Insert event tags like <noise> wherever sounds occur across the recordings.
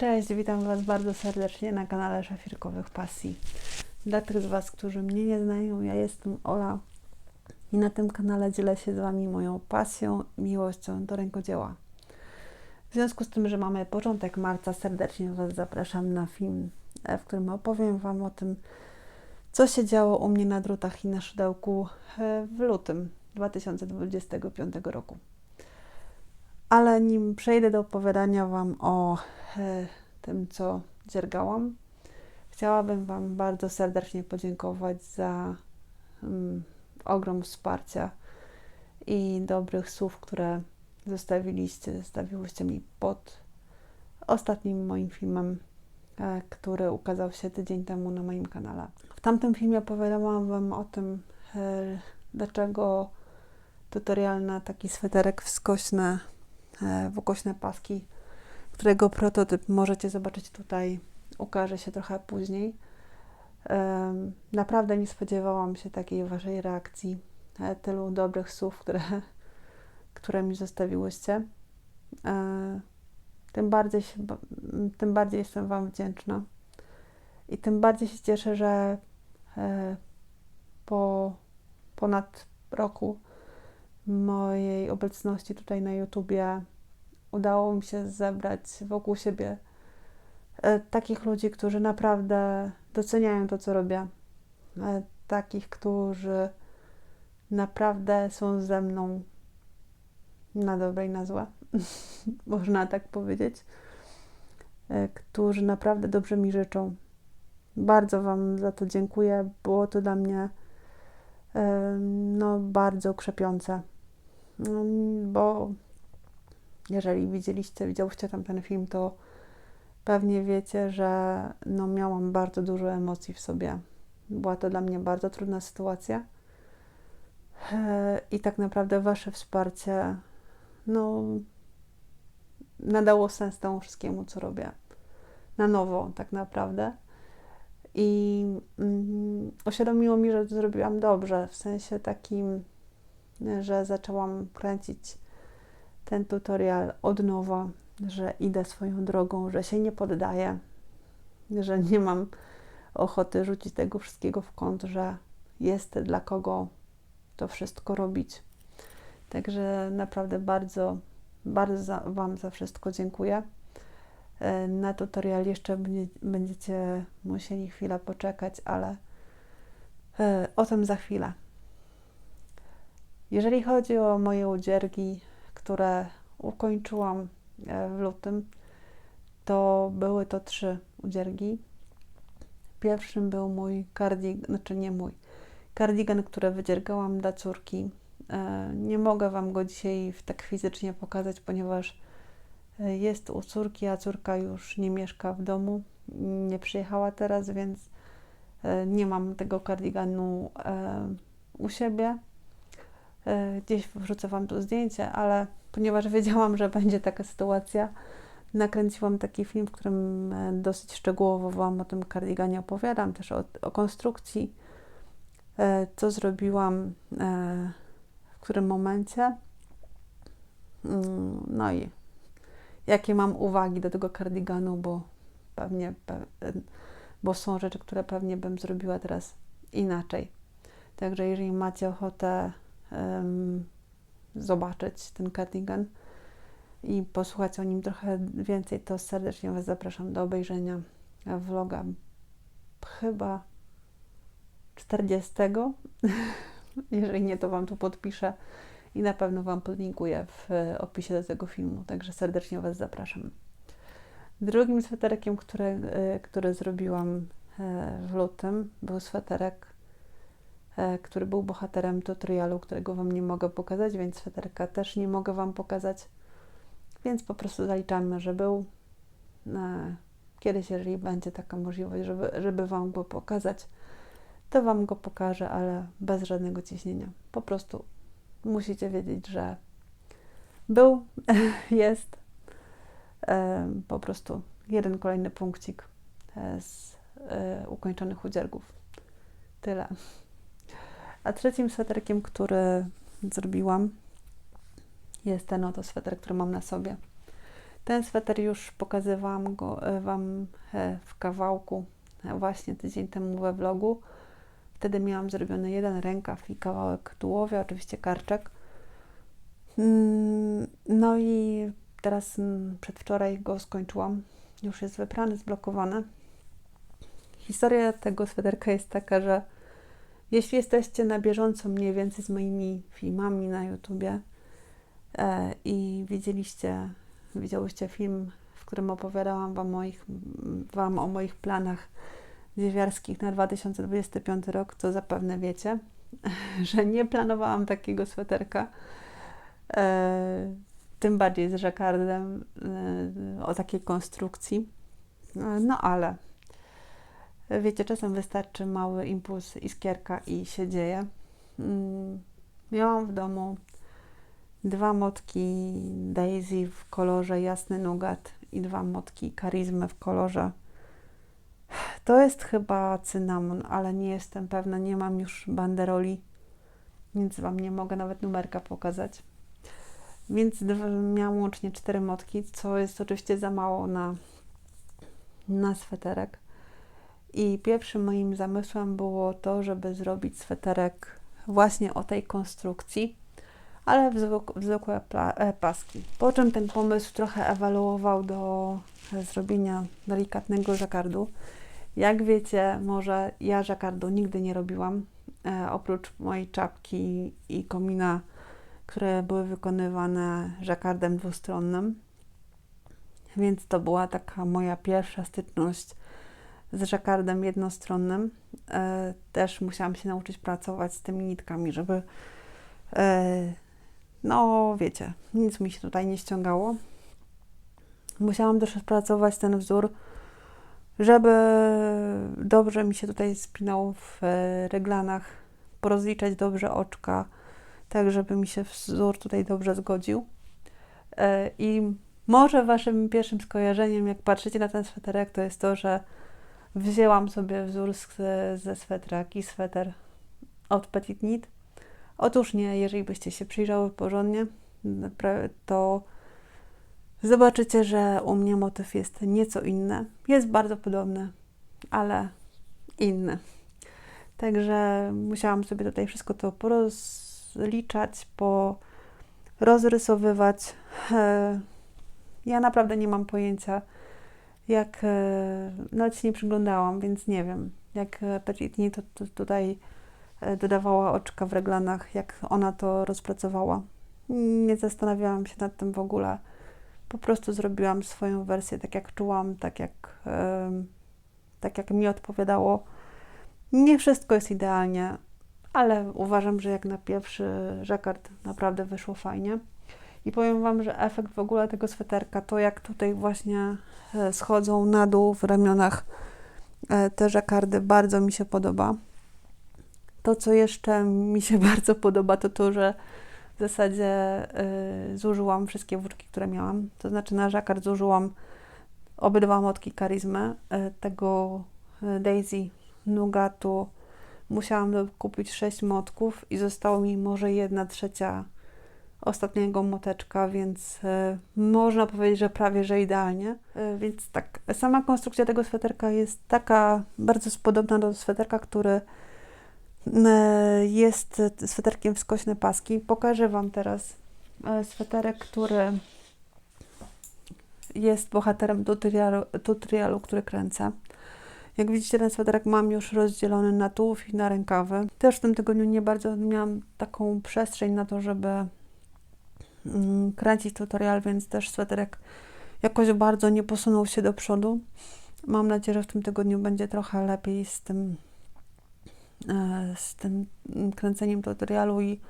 Cześć, witam Was bardzo serdecznie na kanale Szafirkowych Pasji. Dla tych z Was, którzy mnie nie znają, ja jestem Ola i na tym kanale dzielę się z Wami moją pasją, miłością do rękodzieła. W związku z tym, że mamy początek marca, serdecznie Was zapraszam na film, e, w którym opowiem Wam o tym, co się działo u mnie na drutach i na szydełku e, w lutym 2025 roku. Ale nim przejdę do opowiadania Wam o e, tym, co dziergałam, chciałabym Wam bardzo serdecznie podziękować za um, ogrom wsparcia i dobrych słów, które zostawiliście, zostawiłyście mi pod ostatnim moim filmem, e, który ukazał się tydzień temu na moim kanale. W tamtym filmie opowiadałam Wam o tym, e, dlaczego tutorial na taki sweterek wskośne, e, w ukośne paski, którego prototyp możecie zobaczyć tutaj, ukaże się trochę później. Naprawdę nie spodziewałam się takiej Waszej reakcji, e, tylu dobrych słów, które, <laughs> które mi zostawiłyście. E, tym bardziej, się, tym bardziej jestem Wam wdzięczna. I tym bardziej się cieszę, że po ponad roku mojej obecności tutaj na YouTubie udało mi się zebrać wokół siebie e, takich ludzi, którzy naprawdę doceniają to, co robię. E, takich, którzy naprawdę są ze mną na dobre i na złe, <laughs> można tak powiedzieć, e, którzy naprawdę dobrze mi życzą. Bardzo Wam za to dziękuję. Było to dla mnie no, bardzo krzepiące, bo jeżeli widzieliście, widziałyście tam ten film, to pewnie wiecie, że no, miałam bardzo dużo emocji w sobie. Była to dla mnie bardzo trudna sytuacja. I tak naprawdę Wasze wsparcie no, nadało sens temu wszystkiemu, co robię. Na nowo, tak naprawdę. I mm, uświadomiło mi, że zrobiłam dobrze, w sensie takim, że zaczęłam kręcić ten tutorial od nowa, że idę swoją drogą, że się nie poddaję, że nie mam ochoty rzucić tego wszystkiego w kąt, że jest dla kogo to wszystko robić. Także naprawdę bardzo, bardzo Wam za wszystko dziękuję. E, na tutorial jeszcze będziecie musieli chwilę poczekać, ale e, o tym za chwilę. Jeżeli chodzi o moje udziergi, które ukończyłam e, w lutym, to były to trzy udziergi. Pierwszym był mój kardigan, znaczy nie mój, kardigan, który wydziergałam dla córki. Nie mogę Wam go dzisiaj tak fizycznie pokazać, ponieważ jest u córki, a córka już nie mieszka w domu, nie przyjechała teraz, więc e, nie mam tego kardiganu e, u siebie. E, gdzieś wrzucę Wam tu zdjęcie, ale ponieważ wiedziałam, że będzie taka sytuacja, nakręciłam taki film, w którym dosyć szczegółowo Wam o tym kardiganie opowiadam, też o, o konstrukcji, co zrobiłam, w którym momencie. Mm, no i jakie mam uwagi do tego kardiganu, bo pewnie, bo są rzeczy, które pewnie bym zrobiła teraz inaczej. Także jeżeli macie ochotę um, zobaczyć ten kardigan i posłuchać o nim trochę więcej, to serdecznie Was zapraszam do obejrzenia vloga chyba 40. <laughs> jeżeli nie, to Wam tu podpiszę i na pewno Wam podlinkuję w opisie do tego filmu, także serdecznie Was zapraszam. Drugim sweterkiem, który, e, który zrobiłam e, w lutym, był sweterek, e, który był bohaterem tutorialu, którego Wam nie mogę pokazać, więc sweterka też nie mogę Wam pokazać, więc po prostu zaliczamy, że był. Kiedyś, jeżeli będzie taka możliwość, żeby, żeby Wam go pokazać, to Wam go pokażę, ale bez żadnego ciśnienia. Po prostu musicie wiedzieć, że był, <laughs> jest po prostu jeden kolejny punkcik e, z e, ukończonych udziergów. Tyle. A trzecim sweterkiem, który zrobiłam, jest ten oto sweter, który mam na sobie. Ten sweter już pokazywałam go, e, Wam w kawałku właśnie tydzień temu we vlogu. Wtedy miałam zrobiony jeden rękaw i kawałek tułowia, oczywiście karczek. Mm, No i teraz przedwczoraj go skończyłam. Już jest wyprany, zblokowany. Historia tego sweterka jest taka, że jeśli jesteście na bieżąco mniej więcej z moimi filmami na YouTubie e, i widzieliście, widziałyście film, w którym opowiadałam wam, moich, wam o moich planach dziewiarskich na 2025 rok, to zapewne wiecie, <laughs> że nie planowałam takiego sweterka. E, tym bardziej z żakardem e, o takiej konstrukcji. E, No ale wiecie, czasem wystarczy mały impuls, iskierka i się dzieje. Mm, Miałam w domu dwa motki Daisy w kolorze jasny nugat i dwa motki Karizmy w kolorze to jest chyba cynamon, ale nie jestem pewna, nie mam już banderoli, więc Wam nie mogę nawet numerka pokazać. Więc miałam łącznie cztery motki, co jest oczywiście za mało na, na sweterek. I pierwszym moim zamysłem było to, żeby zrobić sweterek właśnie o tej konstrukcji, ale w, zwykł, w zwykłe e, paski. Po czym ten pomysł trochę ewaluował do zrobienia delikatnego żakardu. Jak wiecie, może ja żakardu nigdy nie robiłam, e, oprócz mojej czapki i komina, które były wykonywane żakardem dwustronnym. Więc to była taka moja pierwsza styczność z żakardem jednostronnym. E, też musiałam się nauczyć pracować z tymi nitkami, żeby e, no wiecie, nic mi się tutaj nie ściągało. Musiałam też pracować ten wzór, żeby dobrze mi się tutaj spinał w e, reglanach, porozliczać dobrze oczka, tak żeby mi się wzór tutaj dobrze zgodził. E, I może waszym pierwszym skojarzeniem, jak patrzycie na ten sweterek, to jest to, że wzięłam sobie wzór z, ze swetra, jaki sweter od Petit Knit. Otóż nie, jeżeli byście się przyjrzały porządnie, to zobaczycie, że u mnie motyw jest nieco inny. Jest bardzo podobny, ale inny. Także musiałam sobie tutaj wszystko to porozliczać, porozrysowywać. E, Ja naprawdę nie mam pojęcia, jak. Nawet się nie przyglądałam, więc nie wiem. Jak Petit Knit to, to tutaj e, dodawała oczka w reglanach, jak ona to rozpracowała. Nie zastanawiałam się nad tym w ogóle. Po prostu zrobiłam swoją wersję tak, jak czułam, tak jak, tak jak mi odpowiadało. Nie wszystko jest idealnie, ale uważam, że jak na pierwszy żakard naprawdę wyszło fajnie. I powiem Wam, że efekt w ogóle tego sweterka, to jak tutaj właśnie e, schodzą na dół w ramionach e, te żakardy, bardzo mi się podoba. To, co jeszcze mi się <laughs> bardzo podoba, to to, że w zasadzie y, zużyłam wszystkie włóczki, które miałam. To znaczy na żakard zużyłam obydwa motki karizmy, y, tego y, Daisy Nugatu. Musiałam kupić sześć motków i zostało mi może jedna trzecia ostatniego moteczka, więc y, można powiedzieć, że prawie, że idealnie. Y, więc tak, sama konstrukcja tego sweterka jest taka bardzo podobna do sweterka, który jest sweterkiem w skośne paski. Pokażę Wam teraz e, sweterek, który jest bohaterem tutorialu, tutorialu, który kręcę. Jak widzicie, ten sweterek mam już rozdzielony na tułów i na rękawy. Też w tym tygodniu nie bardzo miałam taką przestrzeń na to, żeby mm, kręcić tutorial, więc też sweterek jakoś bardzo nie posunął się do przodu. Mam nadzieję, że w tym tygodniu będzie trochę lepiej z tym e, z tym kręceniem tutorialu i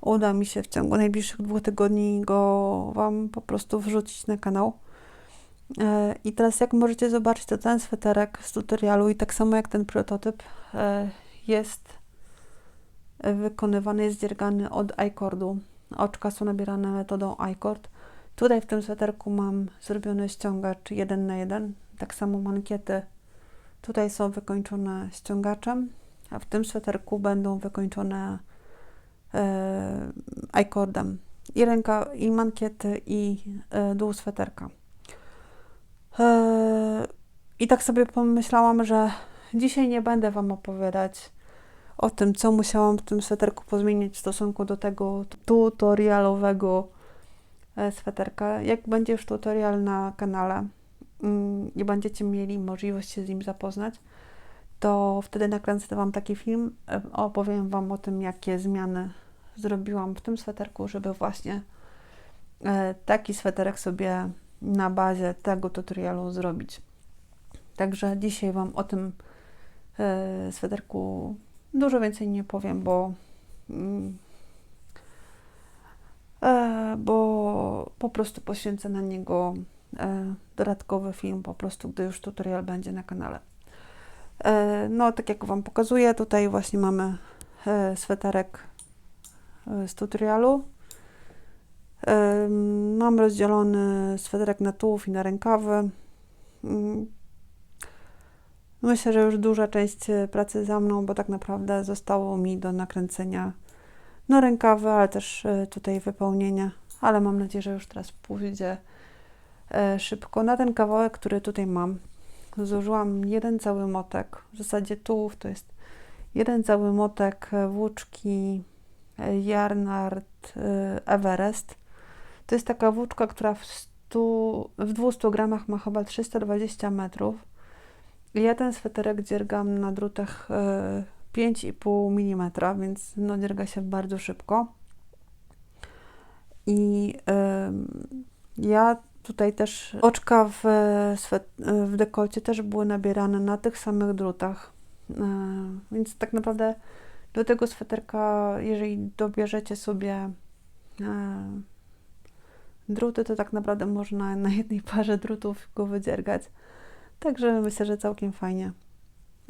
uda mi się w ciągu najbliższych dwóch tygodni go Wam po prostu wrzucić na kanał. E, I teraz jak możecie zobaczyć, to ten sweterek z tutorialu i tak samo jak ten prototyp e, jest wykonywany, jest dziergany od iCordu. Oczka są nabierane metodą iCord. Tutaj w tym sweterku mam zrobiony ściągacz 1 na 1 tak samo mankiety tutaj są wykończone ściągaczem, a w tym sweterku będą wykończone e, iCordem. I ręka, i mankiety, i e, dół sweterka. E, I tak sobie pomyślałam, że dzisiaj nie będę Wam opowiadać o tym, co musiałam w tym sweterku pozmienić w stosunku do tego tutorialowego sweterka. Jak będzie już tutorial na kanale mm, i będziecie mieli możliwość się z nim zapoznać, to wtedy nakręcę Wam taki film, e, opowiem Wam o tym, jakie zmiany zrobiłam w tym sweterku, żeby właśnie e, taki sweterek sobie na bazie tego tutorialu zrobić. Także dzisiaj Wam o tym sweterku Dużo więcej nie powiem, bo, mm, e, bo po prostu poświęcę na niego e, dodatkowy film, po prostu, gdy już tutorial będzie na kanale. E, no, tak jak Wam pokazuję, tutaj właśnie mamy sweterek z tutorialu. Mam rozdzielony sweterek na tułów i na rękawy. Mm, Myślę, że już duża część e, pracy za mną, bo tak naprawdę zostało mi do nakręcenia no rękawy, ale też e, tutaj wypełnienia, ale mam nadzieję, że już teraz pójdzie e, szybko. Na ten kawałek, który tutaj mam, zużyłam jeden cały motek, w zasadzie tułów to jest jeden cały motek włóczki Jarnard Everest. To jest taka włóczka, która w, 100, w 200 gramach ma chyba 320 metrów ja ten sweterek dziergam na drutach 5,5 e, mm, więc no dzierga się bardzo szybko. I ja tutaj też oczka w, w dekolcie też były nabierane na tych samych drutach. E, więc tak naprawdę do tego sweterka, jeżeli dobierzecie sobie e, druty, to tak naprawdę można na jednej parze drutów go wydziergać. Także myślę, że całkiem fajnie.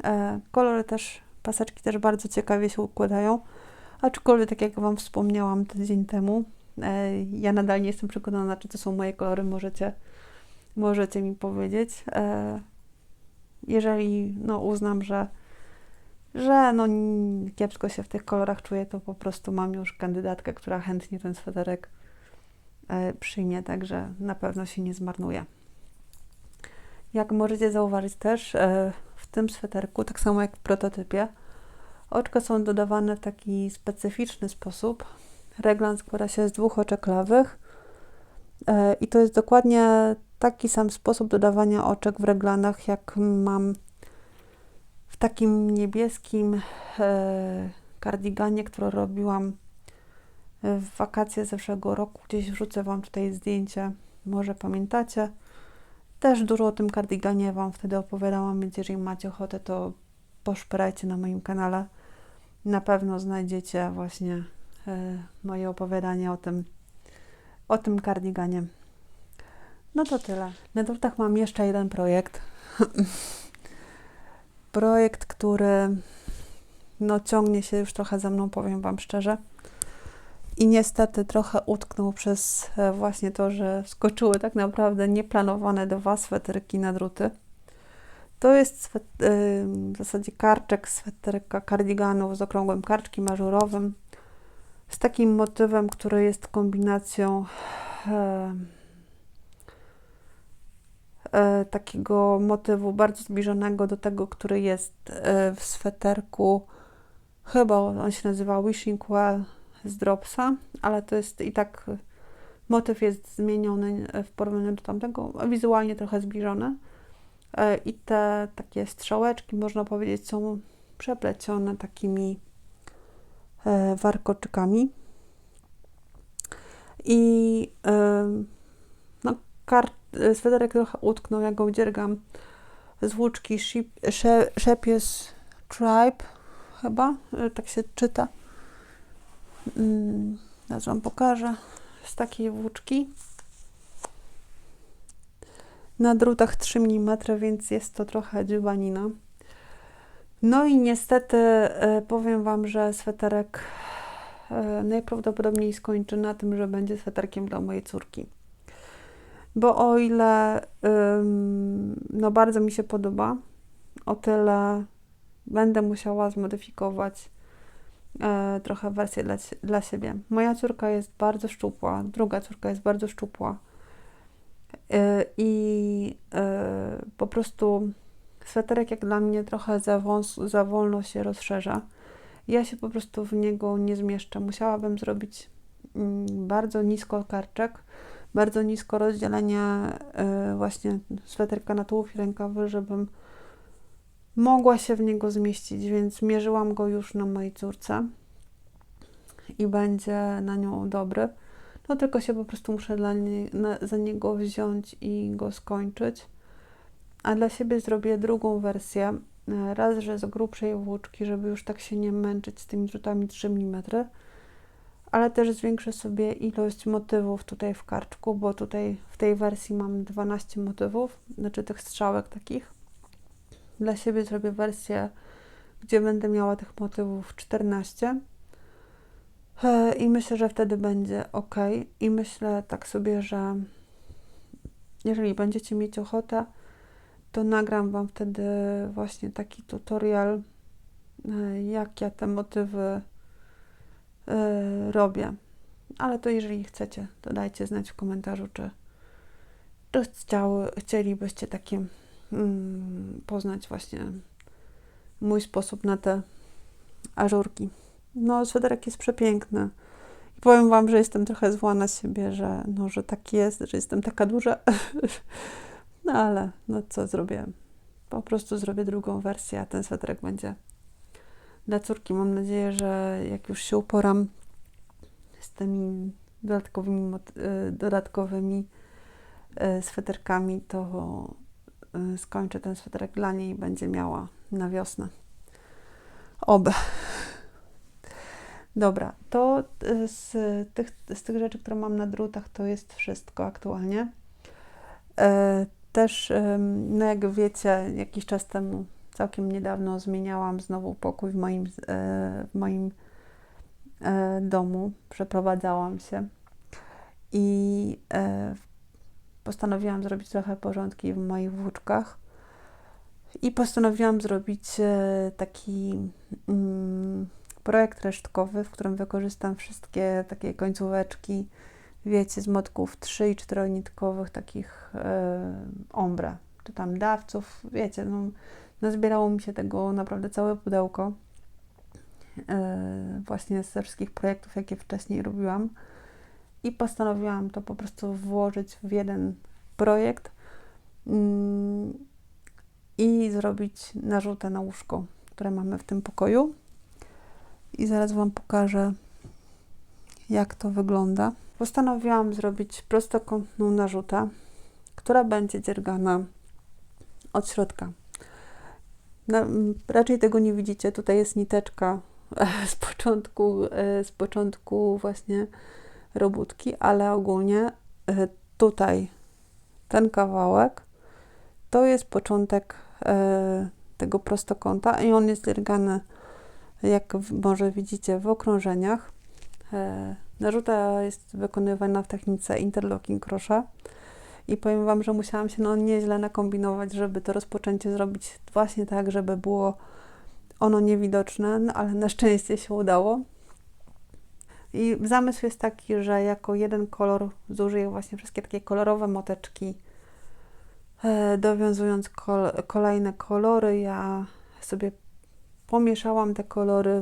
E, kolory też, paseczki też bardzo ciekawie się układają. Aczkolwiek, tak jak Wam wspomniałam tydzień temu, e, ja nadal nie jestem przekonana, czy to są moje kolory. Możecie, możecie mi powiedzieć. E, jeżeli no, uznam, że, że no, kiepsko się w tych kolorach czuję, to po prostu mam już kandydatkę, która chętnie ten sweterek e, przyjmie, także na pewno się nie zmarnuje. Jak możecie zauważyć też e, w tym sweterku, tak samo jak w prototypie, oczka są dodawane w taki specyficzny sposób. Reglan składa się z dwóch oczek lawych e, i to jest dokładnie taki sam sposób dodawania oczek w reglanach, jak mam w takim niebieskim e, kardiganie, który robiłam w wakacje zeszłego roku. Gdzieś wrzucę Wam tutaj zdjęcie, może pamiętacie. Też dużo o tym kardiganie Wam wtedy opowiadałam, więc jeżeli macie ochotę, to poszperajcie na moim kanale. Na pewno znajdziecie właśnie moje opowiadanie o tym, o tym kardiganie. No to tyle. Na drutach mam jeszcze jeden projekt. <laughs> projekt, który no, ciągnie się już trochę za mną, powiem Wam szczerze i niestety trochę utknął przez e, właśnie to, że skoczyły tak naprawdę nieplanowane dwa sweterki na druty. To jest e, w zasadzie karczek sweterka kardiganów z okrągłym karczkiem ażurowym z takim motywem, który jest kombinacją e, e, takiego motywu bardzo zbliżonego do tego, który jest e, w sweterku chyba on się nazywa Wishing Well z Dropsa, ale to jest i tak motyw jest zmieniony w porównaniu do tamtego, wizualnie trochę zbliżony. E, I te takie strzałeczki, można powiedzieć, są przeplecione takimi e, warkoczykami. I e, no, kart, sweterek trochę utknął, ja go dziergam z włóczki Shepies Tribe, chyba, tak się czyta. Mm, teraz Wam pokażę. Z takiej włóczki. Na drutach 3 mm, więc jest to trochę dziubanina. No i niestety e, powiem Wam, że sweterek e, najprawdopodobniej skończy na tym, że będzie sweterkiem dla mojej córki. Bo o ile no bardzo mi się podoba, o tyle będę musiała zmodyfikować e, trochę wersję dla, dla siebie. Moja córka jest bardzo szczupła, druga córka jest bardzo szczupła. I po prostu sweterek jak dla mnie trochę za, wąs, za wolno się rozszerza. Ja się po prostu w niego nie zmieszczę. Musiałabym zrobić mm, bardzo nisko karczek, bardzo nisko rozdzielenie właśnie sweterka na tułów i rękawy, żebym mogła się w niego zmieścić, więc mierzyłam go już na mojej córce i będzie na nią dobry. No tylko się po prostu muszę dla nie, na, za niego wziąć i go skończyć. A dla siebie zrobię drugą wersję. E, raz, że z grubszej włóczki, żeby już tak się nie męczyć z tymi drutami 3 mm, ale też zwiększę sobie ilość motywów tutaj w karczku, bo tutaj w tej wersji mam 12 motywów, znaczy tych strzałek takich. Dla siebie zrobię wersję, gdzie będę miała tych motywów 14 e, i myślę, że wtedy będzie ok. I myślę tak sobie, że jeżeli będziecie mieć ochotę, to nagram Wam wtedy właśnie taki tutorial, e, jak ja te motywy e, robię. Ale to jeżeli chcecie, to dajcie znać w komentarzu, czy, czy chciały, chcielibyście takie mm, poznać właśnie mój sposób na te ażurki. No, sweterek jest przepiękny. I powiem Wam, że jestem trochę zła na siebie, że, no, że tak jest, że jestem taka duża. <laughs> no ale, no co zrobię? Po prostu zrobię drugą wersję, a ten sweterek będzie dla córki. Mam nadzieję, że jak już się uporam z tymi dodatkowymi, y, dodatkowymi y, sweterkami, to Y, skończę ten sweterek dla niej i będzie miała na wiosnę. Oby. Dobra, to z tych, z tych rzeczy, które mam na drutach, to jest wszystko aktualnie. E, też, no jak wiecie, jakiś czas temu, całkiem niedawno zmieniałam znowu pokój w moim, e, w moim e, domu. Przeprowadzałam się i postanowiłam zrobić trochę porządki w moich włóczkach i postanowiłam zrobić e, taki mm, projekt resztkowy, w którym wykorzystam wszystkie takie końcóweczki, wiecie, z motków 3 i 4 nitkowych, takich e, ombre, czy tam dawców, wiecie, no, nazbierało mi się tego naprawdę całe pudełko e, właśnie ze wszystkich projektów, jakie wcześniej robiłam i postanowiłam to po prostu włożyć w jeden projekt mm, i zrobić narzutę na łóżko, które mamy w tym pokoju. I zaraz Wam pokażę, jak to wygląda. Postanowiłam zrobić prostokątną narzutę, która będzie dziergana od środka. No, raczej tego nie widzicie. Tutaj jest niteczka <laughs> z początku, e, z początku właśnie robótki, ale ogólnie e, tutaj ten kawałek to jest początek e, tego prostokąta i on jest dziergany, jak może widzicie, w okrążeniach. E, narzuta jest wykonywana w technice interlocking crochet i powiem Wam, że musiałam się no nieźle nakombinować, żeby to rozpoczęcie zrobić właśnie tak, żeby było ono niewidoczne, no, ale na szczęście się udało. I zamysł jest taki, że jako jeden kolor zużyję właśnie wszystkie takie kolorowe moteczki, e, dowiązując kol kolejne kolory. Ja sobie pomieszałam te kolory,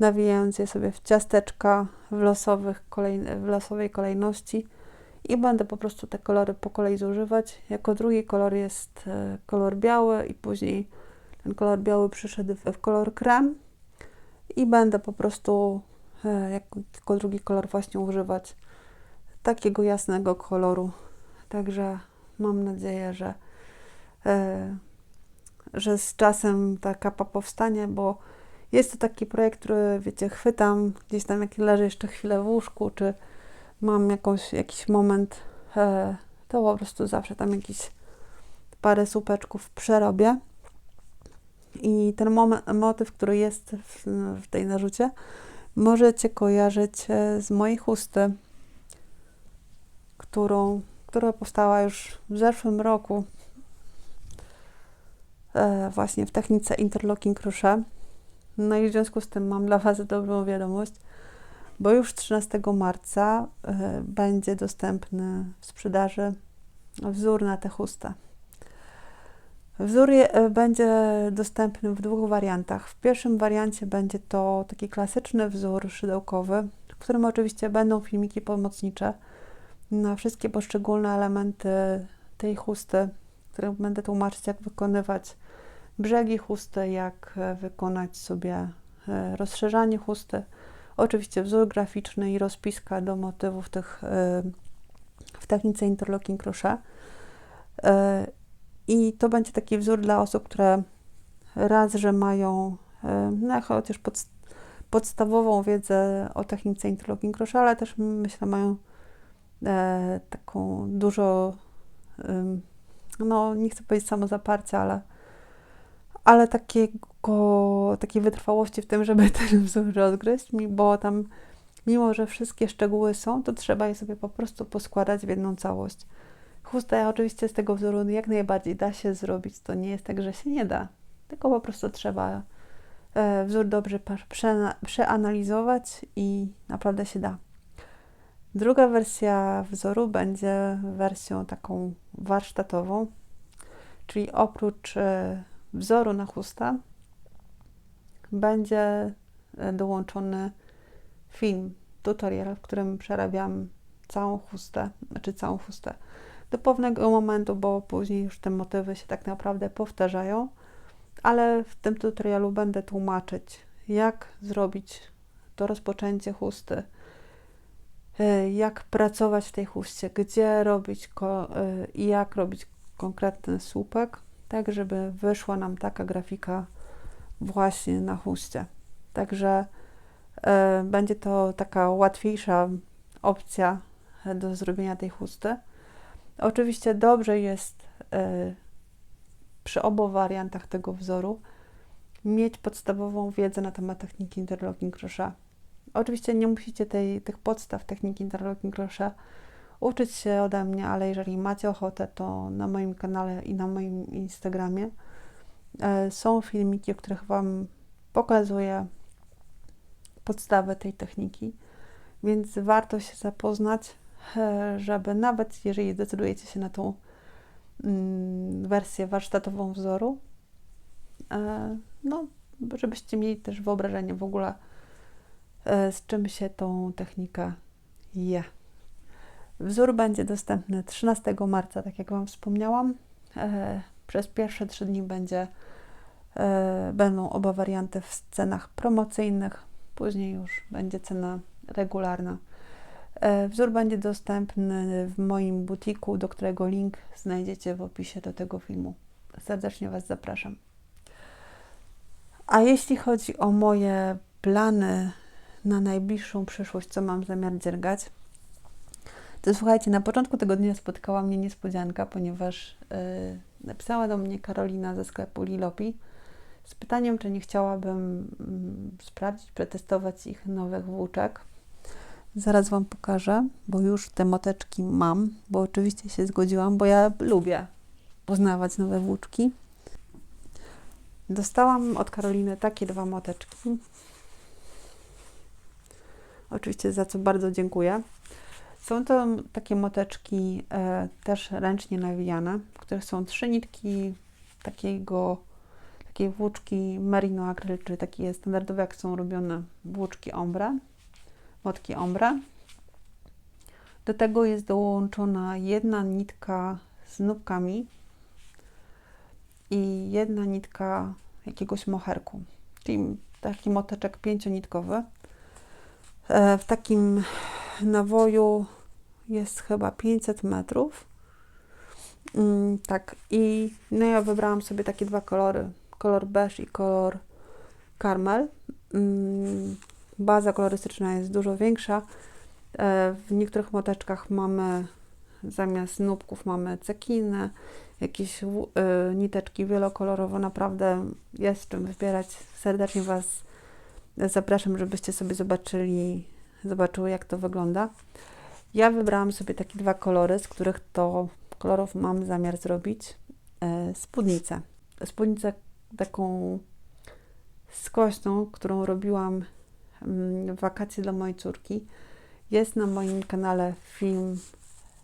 nawijając je sobie w ciasteczka w, losowych w losowej kolejności i będę po prostu te kolory po kolei zużywać. Jako drugi kolor jest e, kolor biały i później ten kolor biały przyszedł w kolor krem i będę po prostu E, jako drugi kolor właśnie używać takiego jasnego koloru. Także mam nadzieję, że, e, że z czasem ta kapa powstanie, bo jest to taki projekt, który wiecie, chwytam gdzieś tam, jak leży jeszcze chwilę w łóżku, czy mam jakąś, jakiś moment, e, to po prostu zawsze tam jakiś parę słupeczków przerobię. I ten moment, motyw, który jest w, w tej narzucie, możecie kojarzyć z mojej chusty, którą, która powstała już w zeszłym roku e, właśnie w technice interlocking crochet. No i w związku z tym mam dla Was dobrą wiadomość, bo już 13 marca e, będzie dostępny w sprzedaży wzór na tę chustę. Wzór e, będzie dostępny w dwóch wariantach. W pierwszym wariancie będzie to taki klasyczny wzór szydełkowy, w którym oczywiście będą filmiki pomocnicze na wszystkie poszczególne elementy tej chusty, które będę tłumaczyć, jak wykonywać brzegi chusty, jak e, wykonać sobie e, rozszerzanie chusty. Oczywiście wzór graficzny i rozpiska do motywów tych w technice interlocking crochet. I to będzie taki wzór dla osób, które raz, że mają no, chociaż pod, podstawową wiedzę o technice interlocking crochet, ale też myślę mają e, taką dużo, e, no nie chcę powiedzieć samozaparcia, ale, ale takiego, takiej wytrwałości w tym, żeby <laughs> ten wzór rozgryźć, bo tam mimo, że wszystkie szczegóły są, to trzeba je sobie po prostu poskładać w jedną całość. Chusta oczywiście z tego wzoru jak najbardziej da się zrobić. To nie jest tak, że się nie da. Tylko po prostu trzeba e, wzór dobrze przeanalizować i naprawdę się da. Druga wersja wzoru będzie wersją taką warsztatową, czyli oprócz e, wzoru na chusta będzie e, dołączony film, tutorial, w którym przerabiam całą chustę, znaczy całą chustę, do pewnego momentu, bo później już te motywy się tak naprawdę powtarzają, ale w tym tutorialu będę tłumaczyć, jak zrobić to rozpoczęcie chusty, e, jak pracować w tej chuście, gdzie robić e, i jak robić konkretny słupek, tak żeby wyszła nam taka grafika właśnie na chuście. Także y, będzie to taka łatwiejsza opcja do zrobienia tej chusty. Oczywiście dobrze jest y, przy obu wariantach tego wzoru mieć podstawową wiedzę na temat techniki interlocking crochet. Oczywiście nie musicie tej, tych podstaw techniki interlocking crochet uczyć się ode mnie, ale jeżeli macie ochotę, to na moim kanale i na moim Instagramie y, są filmiki, w których Wam pokazuję podstawę tej techniki, więc warto się zapoznać E, żeby nawet jeżeli zdecydujecie się na tą mm, wersję warsztatową wzoru, e, no, żebyście mieli też wyobrażenie w ogóle, e, z czym się tą technikę je. Wzór będzie dostępny 13 marca, tak jak Wam wspomniałam. Przez pierwsze trzy dni będzie, będą oba warianty w cenach promocyjnych, później już będzie cena regularna. E, wzór będzie dostępny w moim butiku, do którego link znajdziecie w opisie do tego filmu. Serdecznie Was zapraszam. A jeśli chodzi o moje plany na najbliższą przyszłość, co mam zamiar dziergać, to słuchajcie, na początku tego dnia spotkała mnie niespodzianka, ponieważ yy, napisała do mnie Karolina ze sklepu Lilopi z pytaniem, czy nie chciałabym yy, sprawdzić, przetestować ich nowych włóczek Zaraz Wam pokażę, bo już te moteczki mam, bo oczywiście się zgodziłam, bo ja lubię poznawać nowe włóczki. Dostałam od Karoliny takie dwa moteczki. Oczywiście za co bardzo dziękuję. Są to takie moteczki e, też ręcznie nawijane, w których są trzy nitki takiego, takiej włóczki merino acryl, czyli takie standardowe, jak są robione włóczki ombre motki ombre. Do tego jest dołączona jedna nitka z nubkami i jedna nitka jakiegoś moherku, czyli taki moteczek pięcionitkowy. E, w takim nawoju jest chyba 500 metrów. Mm, tak, i no ja wybrałam sobie takie dwa kolory, kolor beige i kolor karmel. Mm, baza kolorystyczna jest dużo większa. E, w niektórych moteczkach mamy zamiast nubków mamy cekinę, jakieś y, niteczki wielokolorowo. Naprawdę jest czym wybierać. Serdecznie Was zapraszam, żebyście sobie zobaczyli, zobaczyły jak to wygląda. Ja wybrałam sobie takie dwa kolory, z których to kolorów mam zamiar zrobić y, spódnicę. Spódnicę taką skośną, którą robiłam Mm, wakacje dla mojej córki. Jest na moim kanale film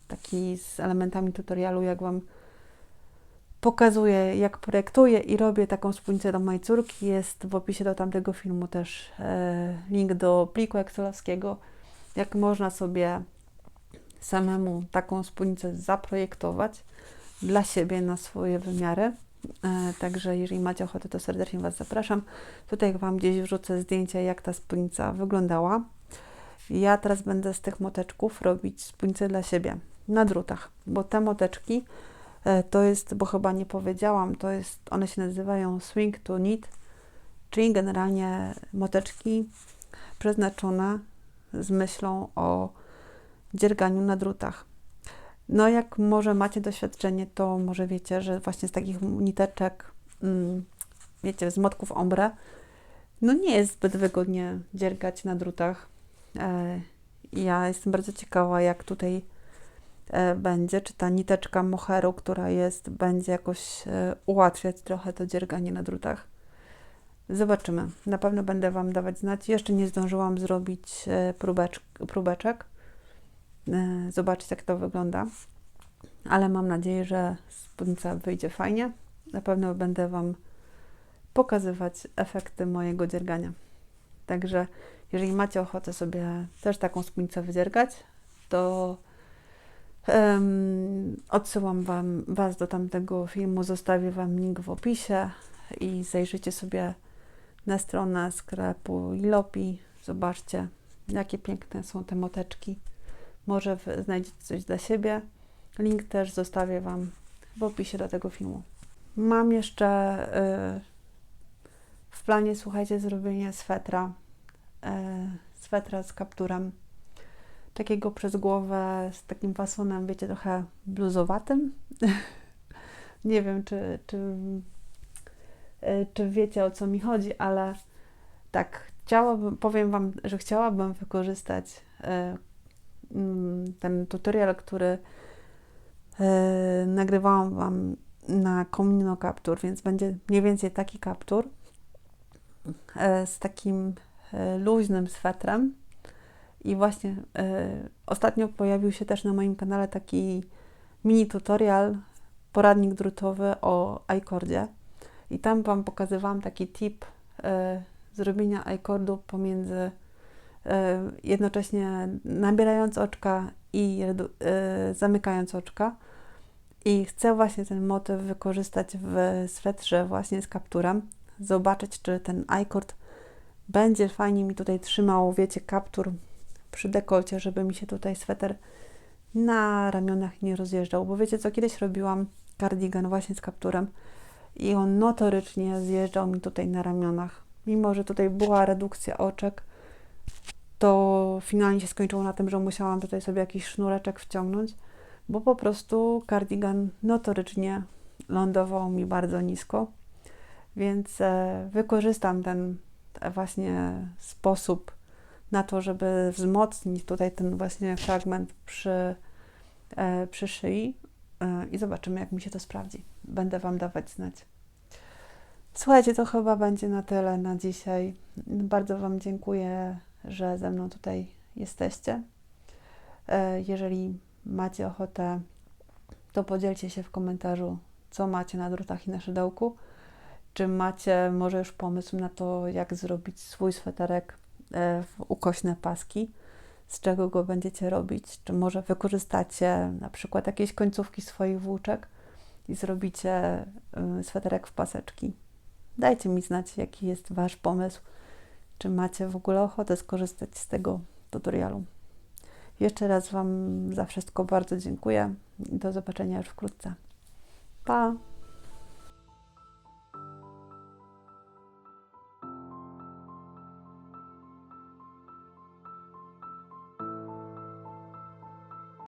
taki z elementami tutorialu, jak Wam pokazuję, jak projektuję i robię taką spódnicę do mojej córki. Jest w opisie do tamtego filmu też e, link do pliku excelowskiego, jak można sobie samemu taką spódnicę zaprojektować dla siebie na swoje wymiary. E, także jeżeli macie ochotę, to serdecznie Was zapraszam. Tutaj Wam gdzieś wrzucę zdjęcie, jak ta spódnica wyglądała. Ja teraz będę z tych moteczków robić spódnicę dla siebie na drutach, bo te moteczki to jest, bo chyba nie powiedziałam, to jest, one się nazywają swing to knit, czyli generalnie moteczki przeznaczone z myślą o dzierganiu na drutach. No, jak może macie doświadczenie, to może wiecie, że właśnie z takich niteczek, mm, wiecie, z motków ombre, no nie jest zbyt wygodnie dziergać na drutach. E, ja jestem bardzo ciekawa, jak tutaj e, będzie, czy ta niteczka moheru, która jest, będzie jakoś e, ułatwiać trochę to dzierganie na drutach. Zobaczymy. Na pewno będę Wam dawać znać. Jeszcze nie zdążyłam zrobić próbeczk, próbeczek. Zobaczyć, jak to wygląda. Ale mam nadzieję, że spódnica wyjdzie fajnie. Na pewno będę Wam pokazywać efekty mojego dziergania. Także jeżeli macie ochotę sobie też taką spódnicę wydziergać, to um, odsyłam wam, Was do tamtego filmu, zostawię Wam link w opisie i zajrzyjcie sobie na stronę sklepu Ilopi. Zobaczcie, jakie piękne są te moteczki. Może znajdziecie coś dla siebie. Link też zostawię Wam w opisie do tego filmu. Mam jeszcze y, w planie, słuchajcie, zrobienie swetra e, swetra z kapturem, takiego przez głowę, z takim fasonem, wiecie, trochę bluzowatym. <laughs> Nie wiem, czy, czy, e, czy wiecie o co mi chodzi, ale tak, chciałabym, powiem Wam, że chciałabym wykorzystać e, mm, ten tutorial, który e, nagrywałam Wam na Comino Capture, więc będzie mniej więcej taki kaptur z takim luźnym swetrem. I właśnie y, ostatnio pojawił się też na moim kanale taki mini tutorial, poradnik drutowy o iCordzie. I tam Wam pokazywałam taki tip y, zrobienia iCordu pomiędzy y, jednocześnie nabierając oczka i zamykając oczka. I chcę właśnie ten motyw wykorzystać w swetrze właśnie z kapturem. Zobaczyć, czy ten iCord będzie fajnie mi tutaj trzymał, wiecie, kaptur przy dekolcie, żeby mi się tutaj sweter na ramionach nie rozjeżdżał, bo wiecie co, kiedyś robiłam kardigan właśnie z kapturem i on notorycznie zjeżdżał mi tutaj na ramionach. Mimo, że tutaj była redukcja oczek, to finalnie się skończyło na tym, że musiałam tutaj sobie jakiś sznureczek wciągnąć, bo po prostu kardigan notorycznie lądował mi bardzo nisko, więc e, wykorzystam ten właśnie sposób na to, żeby wzmocnić tutaj ten właśnie fragment przy, e, przy szyi e, i zobaczymy, jak mi się to sprawdzi. Będę Wam dawać znać. Słuchajcie, to chyba będzie na tyle na dzisiaj. Bardzo Wam dziękuję, że ze mną tutaj jesteście. E, jeżeli macie ochotę, to podzielcie się w komentarzu, co macie na drutach i na szydełku. Czy macie może już pomysł na to, jak zrobić swój sweterek w ukośne paski? Z czego go będziecie robić? Czy może wykorzystacie na przykład jakieś końcówki swoich włóczek i zrobicie e, sweterek w paseczki? Dajcie mi znać, jaki jest Wasz pomysł. Czy macie w ogóle ochotę skorzystać z tego tutorialu? Jeszcze raz Wam za wszystko bardzo dziękuję i do zobaczenia już wkrótce. Pa!